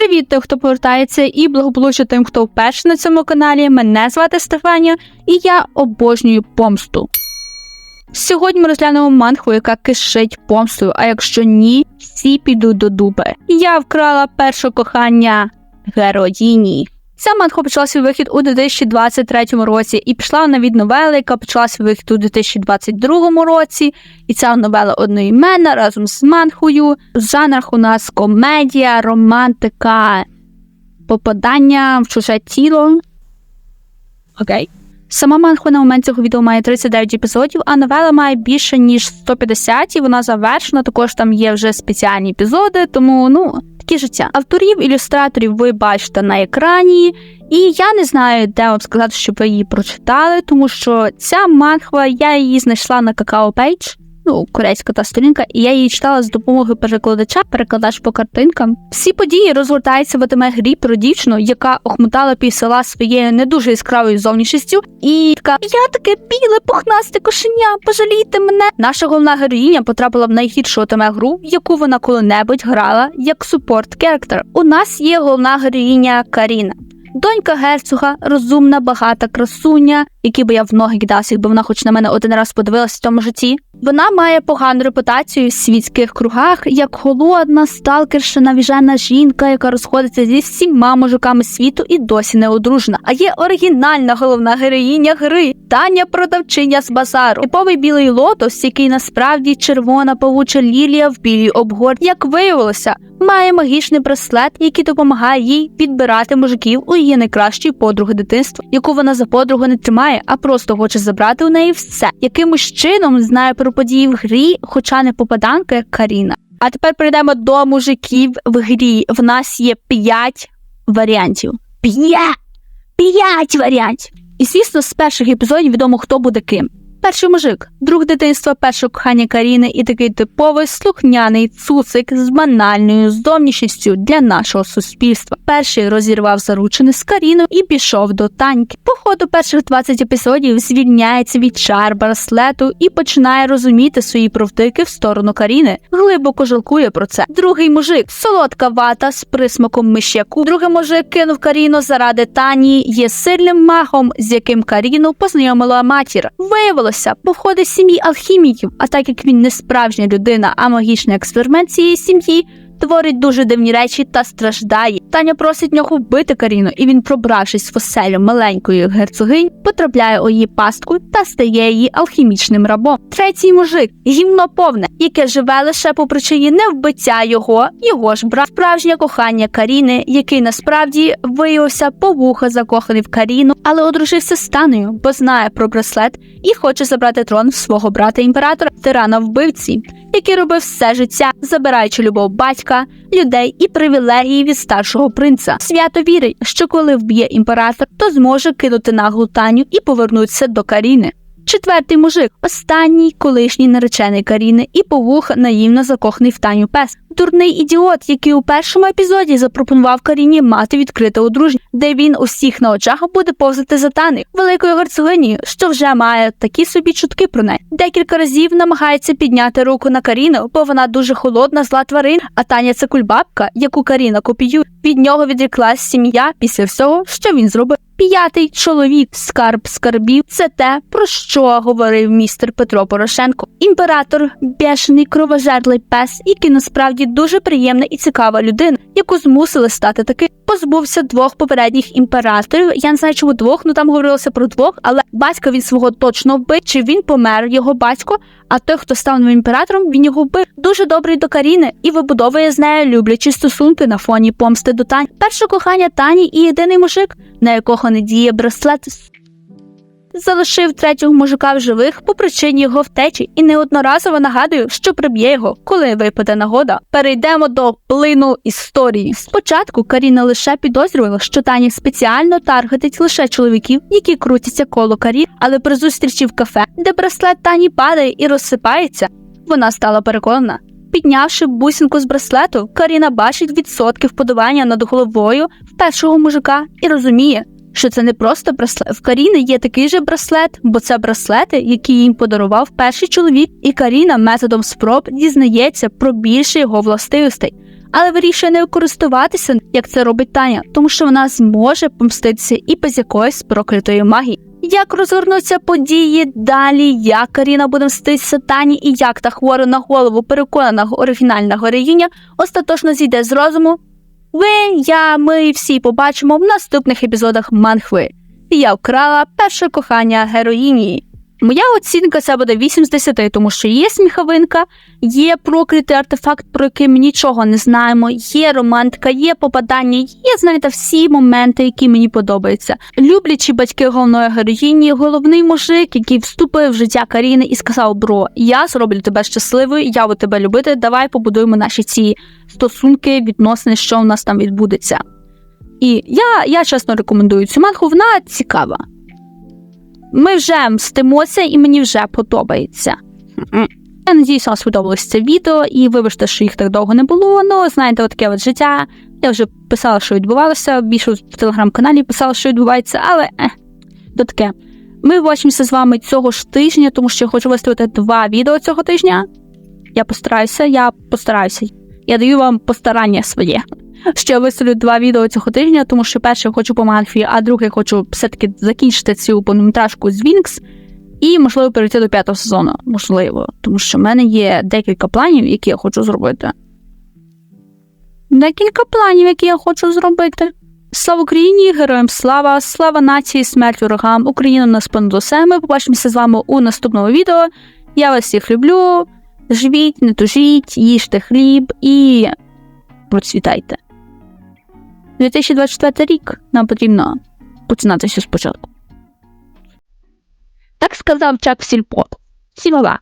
Привіт тим, хто повертається, і благополуччя тим, хто вперше на цьому каналі. Мене звати Стефанія, і я обожнюю помсту. Сьогодні ми розглянемо манху, яка кишить помстою, а якщо ні, всі підуть до дуби. Я вкрала перше кохання героїні. Ця манхва почала свій вихід у 2023 році і пішла на від новели, яка почала свій вихід у 2022 році. І ця новела одноіменна разом з манхою. В жанрах у нас комедія, романтика, попадання в чуже тіло. Окей. Сама манхва на момент цього відео має 39 епізодів, а новела має більше ніж 150, і вона завершена. Також там є вже спеціальні епізоди, тому ну такі життя. Авторів, ілюстраторів ви бачите на екрані, і я не знаю, де вам сказати, щоб ви її прочитали, тому що ця манхва, я її знайшла на какао пейдж. Ну, корейська та сторінка, і я її читала з допомогою перекладача, перекладач по картинкам. Всі події розгортаються в атм грі про дівчину, яка охмутала пів села своєю не дуже яскравою зовнішністю, і така я таке біле, пухнасте кошеня, пожалійте мене. Наша головна героїня потрапила в найгіршу атм гру, яку вона коли-небудь грала як супорт керектер. У нас є головна героїня Каріна. Донька герцога, розумна, багата красуня, які би я в ноги кидався, якби вона хоч на мене один раз подивилася в цьому житті. Вона має погану репутацію в світських кругах, як холодна, сталкерша, навіжена жінка, яка розходиться зі всіма мужиками світу і досі не одружена. А є оригінальна головна героїня гри Таня продавчиня з базару. Типовий білий лотос, який насправді червона павуча лілія в білій обгорці. Як виявилося, має магічний браслет, який допомагає їй підбирати мужиків у її найкращої подруги дитинства, яку вона за подругу не тримає, а просто хоче забрати у неї все. Якимось чином знає про події в грі, хоча не попаданка, як Каріна. А тепер перейдемо до мужиків в грі. В нас є п'ять варіантів. П'ять! П'ять варіантів! І звісно, з перших епізодів відомо, хто буде ким. Перший мужик, друг дитинства, перше кохання Каріни і такий типовий слухняний цуцик з банальною зовнішністю для нашого суспільства. Перший розірвав заручини з Каріною і пішов до таньки. По ходу перших 20 епізодів звільняється від чар браслету і починає розуміти свої провтики в сторону Каріни. Глибоко жалкує про це. Другий мужик солодка вата з присмаком мишяку. Другий мужик кинув Каріну заради Тані. Є сильним магом, з яким Каріну познайомила матір. Виявилося походить з сім'ї алхіміків, а так як він не справжня людина, а магічний експеримент цієї сім'ї. Творить дуже дивні речі та страждає. Таня просить нього вбити Каріну, і він, пробравшись в оселю маленької герцогинь, потрапляє у її пастку та стає її алхімічним рабом. Третій мужик гімно повне, яке живе лише по причині не вбиття його, його ж брат, справжнє кохання Каріни, який насправді виявився по вуха закоханий в Каріну, але одружився з Таною, бо знає про браслет і хоче забрати трон в свого брата імператора, тирана вбивці, який робив все життя, забираючи любов батька, людей і привілегії від старшого принца. Свято вірить, що коли вб'є імператор, то зможе кинути наглу Таню і повернутися до Каріни. Четвертий мужик, останній колишній наречений Каріни і повух наївно закоханий в Таню пес. Дурний ідіот, який у першому епізоді запропонував Каріні мати відкрите одруження, де він усіх на очах буде повзати за Тани, великою герцогині, що вже має такі собі чутки про неї. Декілька разів намагається підняти руку на Каріну, бо вона дуже холодна, зла тварина, а Таня це кульбабка, яку Каріна копіює. Від нього відріклась сім'я після всього, що він зробив. П'ятий чоловік, скарб скарбів, це те, про що говорив містер Петро Порошенко. Імператор, бешений кровожерлий пес, який насправді дуже приємна і цікава людина, яку змусили стати таким. Позбувся двох попередніх імператорів. Я не знаю, чому двох, ну там говорилося про двох, але батька він свого точно вбив, чи він помер його батько. А той, хто став новим імператором, він його вбив. Дуже добрий до Каріни і вибудовує з нею люблячі стосунки на фоні помсти до Тані. Перше кохання Тані і єдиний мужик, на якого не діє браслет. Залишив третього мужика в живих по причині його втечі і неодноразово нагадую, що приб'є його, коли випаде нагода. Перейдемо до плину історії. Спочатку Каріна лише підозрювала, що Таня спеціально таргетить лише чоловіків, які крутяться коло Карі, але при зустрічі в кафе, де браслет Тані падає і розсипається, вона стала переконана. Піднявши бусинку з браслету, Каріна бачить відсотки вподобання над головою в першого мужика і розуміє, що це не просто браслет. В Каріни є такий же браслет, бо це браслети, які їм подарував перший чоловік, і Каріна методом спроб дізнається про більше його властивостей. але вирішує не користуватися, як це робить Таня, тому що вона зможе помститися і без якоїсь прокритої магії. Як розгорнуться події далі, як Каріна буде мститися Тані, і як та хвора на голову переконаного оригінальна героїня остаточно зійде з розуму. Ви, я, ми всі побачимо в наступних епізодах манхви. Я вкрала перше кохання героїні. Моя оцінка це буде 8 з 10, тому що є сміховинка, є прокритий артефакт, про який ми нічого не знаємо, є романтика, є попадання, є, знаєте, всі моменти, які мені подобаються. Люблячі батьки головної героїні, головний мужик, який вступив в життя Каріни і сказав: Бро, я зроблю тебе щасливою, я буду тебе любити. Давай побудуємо наші ці стосунки, відносини, що в нас там відбудеться. І я, я чесно рекомендую цю мангу, вона цікава. Ми вже мстимося, і мені вже подобається. Я надіюся, вам сподобалось це відео, і вибачте, що їх так довго не було. Ну, знаєте, таке от життя. Я вже писала, що відбувалося, більше в телеграм-каналі писала, що відбувається, але е, то таке. Ми бачимося з вами цього ж тижня, тому що я хочу виставити два відео цього тижня. Я постараюся, я постараюся. Я даю вам постарання своє. Що я виставлю два відео цього тижня, тому що перше хочу по манфі, а друге хочу все-таки закінчити цю повнометражку з Вінкс і, можливо, перейти до п'ятого сезону. Можливо, тому що в мене є декілька планів, які я хочу зробити. Декілька планів, які я хочу зробити. Слава Україні, героям слава, слава нації, смерть ворогам, Україна нас понад усе. Ми побачимося з вами у наступному відео. Я вас всіх люблю. Живіть, не тужіть, їжте хліб і процвітайте. 2024 рік нам потрібно починатися спочатку. Так сказав Чак Сільпо. Сімова.